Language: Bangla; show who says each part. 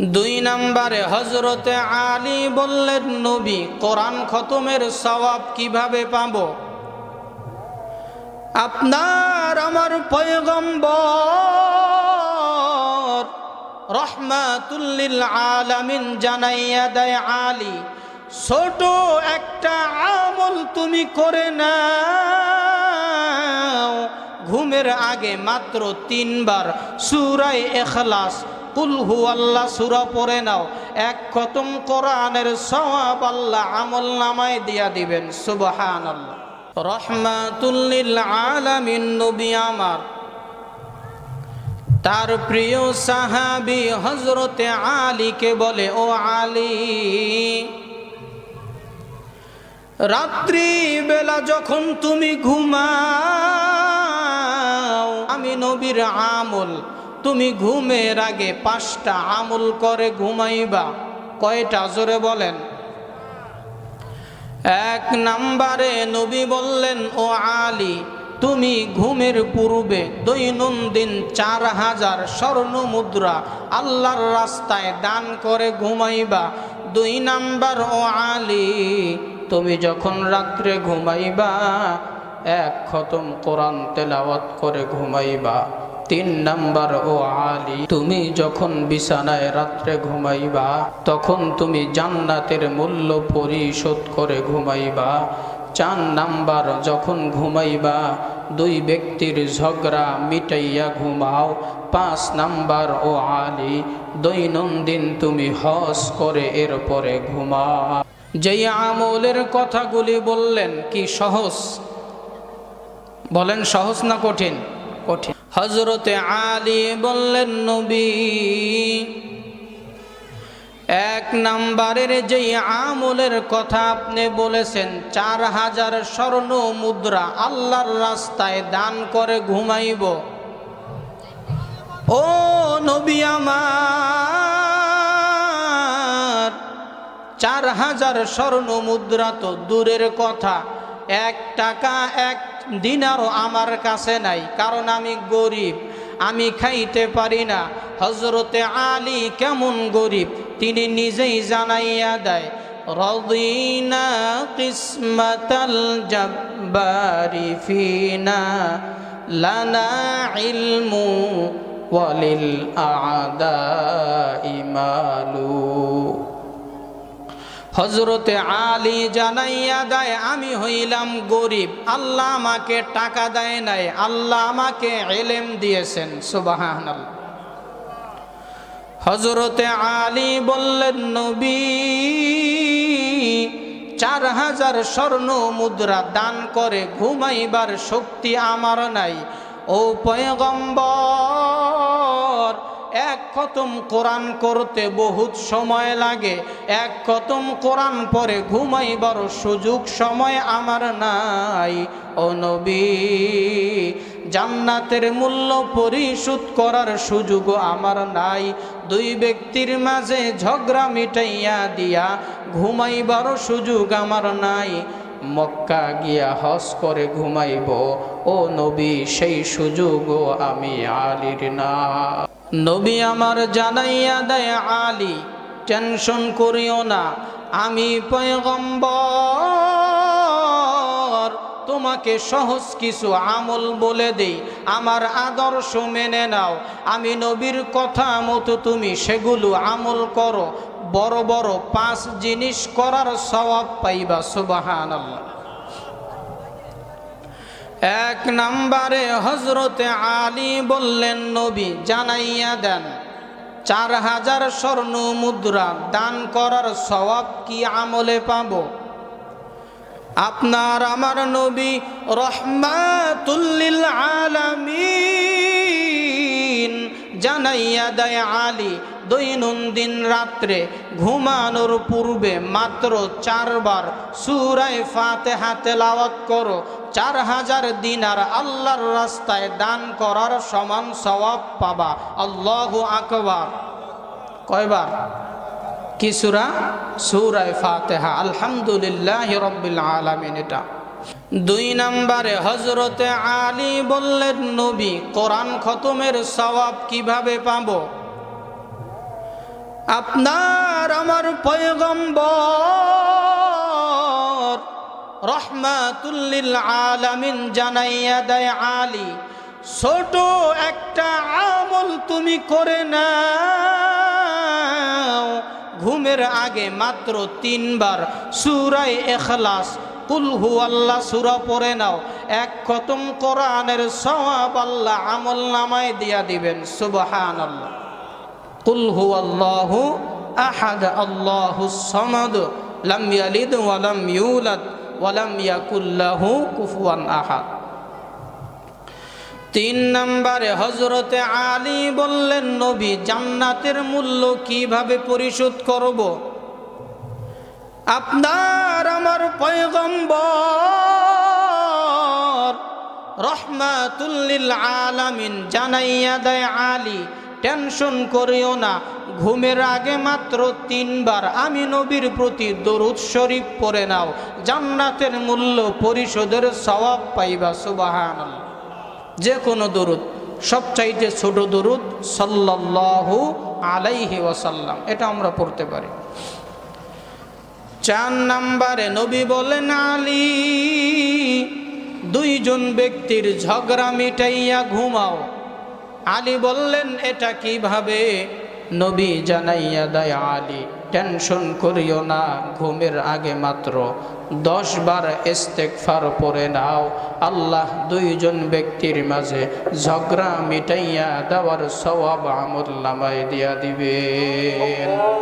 Speaker 1: দুই নম্বরে হজরতে আলী বললেন, নবী, কোরআন খতমের সওয়াব কীভাবে পাব? আপনার আমার পয়গম্বর রহমাতুল্লিল আলামিন জানাইয়া দেয়, আলী, ছোট একটা আমল তুমি করে নাও। ঘুমের আগে মাত্র তিনবার সুরাই এখলাস কুলহু আল্লাহ সুরা পড়ে নাও। এক খতম কোরআনের সওয়াব আল্লাহ আমল নামায় দিয়া দিবেন। সুবহান আল্লাহ রহমাতুল্লিল আলামিন, নবী আমার। তার প্রিয় সাহাবি হজরতে আলীকে বলে, ও আলী রাত্রি বেলা যখন তুমি ঘুমাও, আমি নবীর আমল তুমি ঘুমের আগে পাঁচটা আমল করে ঘুমাইবা। কয়টা? জোরে বলেন। এক নাম্বারে নবী বললেন, ও আলী, তুমি ঘুমের পূর্বে দৈনন্দিন চার হাজার স্বর্ণ মুদ্রা আল্লাহর রাস্তায় দান করে ঘুমাইবা। দুই নাম্বার, ও আলী, তুমি যখন রাত্রে ঘুমাইবা, এক খতম কোরআন তেলাওয়াত করে ঘুমাইবা। তিন নাম্বার ও আলী, তুমি যখন বিছানায় রাত্রে ঘুমাইবা, তখন তুমি জান্নাতের মূল্য পরিশোধ করে ঘুমাইবা। চার নাম্বার, যখন ঘুমাইবা, দুই ব্যক্তির ঝগড়া মিটাইয়া ঘুমাও। পাঁচ নাম্বার ও আলী, দৈনন্দিন তুমি হস করে এরপরে ঘুমাও। যেই আমলের কথাগুলি বললেন, কি সহজ? বলেন সহজ না কঠিন? কঠিন। হজরতে আলী বললেন, নবী, এক নাম্বারের যেই আমলের কথা আপনি বলেছেন, চার হাজার স্বর্ণ মুদ্রা আল্লাহর রাস্তায় দান করে ঘুমাইব। ও নবী আমার, চার হাজার স্বর্ণ মুদ্রা তো দূরের কথা। এক টাকা এক দিনারও আমার কাছে নাই, কারণ আমি গরিব, আমি খাইতে পারি না। হজরতে আলী কেমন গরিব, তিনি নিজেই জানাইয়া দেয়, রদিনা কিসমতাল জব্বারি ফিনা লানা ইলমু ওয়ালিল আদা ইমালু হজরতে আলী জানাইয়া দেয়, আমি হইলাম গরিব। আল্লাহ আমাকে টাকা দেয় নাই। আল্লাহ আমাকে এলেম দিয়েছেন। সুবাহান হজরতে আলী বললেন, নবী, চার হাজার স্বর্ণ মুদ্রা দান করে ঘুমাইবার শক্তি আমার নাই। ও পয়গম্বর এক খতম কোরআন করতে বহুত সময় লাগে। এক খতম কোরআন পরে ঘুমাইবার সুযোগ সময় আমার নাই। ও নবী, জান্নাতের মূল্য পরিশোধ করার সুযোগ আমার নাই। দুই ব্যক্তির মাঝে ঝগড়া মিটাইয়া দিয়া ঘুমাইবার সুযোগ আমার নাই। মক্কা গিয়া হস করে ঘুমাইব। ও নবী, সেই সুযোগও আমি আলির না। নবী আমার জানাইয়া দেয়, আলী, টেনশন করিও না, আমি পয়গম্বর। তোমাকে সহজ কিছু আমল বলে দেই, আমার আদর্শ মেনে নাও। আমি নবীর কথা মতো তুমি সেগুলো আমল করো, বড় বড় পাঁচ জিনিস করার স্বভাব পাইবা সুবাহান আল্লাহ এক নম্বরে হজরতে আলী বললেন, নবী, জানাইয়া দেন, চার হাজার স্বর্ণ মুদ্রা দান করার স্বভাব কি আমলে পাব? আপনার আমার নবী রহমাতুল্লিল আলামিন। জানাইয়া দেয় আলী, দৈনন্দিন রাত্রে ঘুমানোর পূর্বে মাত্র চারবার সুরায় ফাতে হাতে লাওয়াত করো। চার হাজার দিনার আল্লাহর রাস্তায় দান করার সমান সওয়াব পাবা। আল্লাহ আকবার। কয়বার? কি সুরা? সুরায় ফাতেহা। আলহামদুলিল্লাহ রব্বিল আলামিন এটা। দুই নম্বরে হজরতে আলী বললেন, নবী, কোরআন খতমের সওয়াব কীভাবে পাব? আপনার আমার পয়গম্বর রহমাতুল্লিল আলামিন জানাইয়া দেয়, আলী, ছোট একটা আমল তুমি করে নাও। ঘুমের আগে মাত্র তিনবার সুরাই এখলাস কুলহু আল্লাহ সুরা পড়ে নাও। এক খতম কোরআনের সওয়াব আল্লাহ আমল নামায় দিয়া দিবেন। সুবহান আল্লাহ কুল হু আল্লাহু আহাদ, আল্লাহু সামাদ, লাম ইয়ালিদ ওয়া লাম ইউলাদ ওয়া লাম ইয়াকুল কুফুয়ান আহাদ। তিন নম্বরে হজরতে আলী বললেন, নবী, জান্নাতের মূল্য কীভাবে পরিশোধ করব? আপনার আমার পয়গম্বর রহমাতুল্লিল আলামিন জানাইয়া দেয় আলী, টেনশন করিও না, ঘুমের আগে মাত্র তিনবার আমি নবীর প্রতি দরুদ শরীফ পড়ে নাও, জান্নাতের মূল্য পরিশোধের সওয়াব পাইবা সুবাহান যে কোনো দরুদ, সবচাইতে ছোট দরুদ সাল্লাল্লাহু আলাইহি ওয়াসাল্লাম, এটা আমরা পড়তে পারি। চার নাম্বারে নবী বলেন আলী, দুইজন ব্যক্তির ঝগড়া মিটাইয়া ঘুমাও। আলী বললেন, এটা কীভাবে? নবী জানাইয়া দেয়, আলী, টেনশন করিও না, ঘুমের আগে মাত্র দশ বার ইস্তেকফার পরে নাও। আল্লাহ দুইজন ব্যক্তির মাঝে ঝগড়া মিটাইয়া দেওয়ার আমল নামায় দিয়া দিবেন।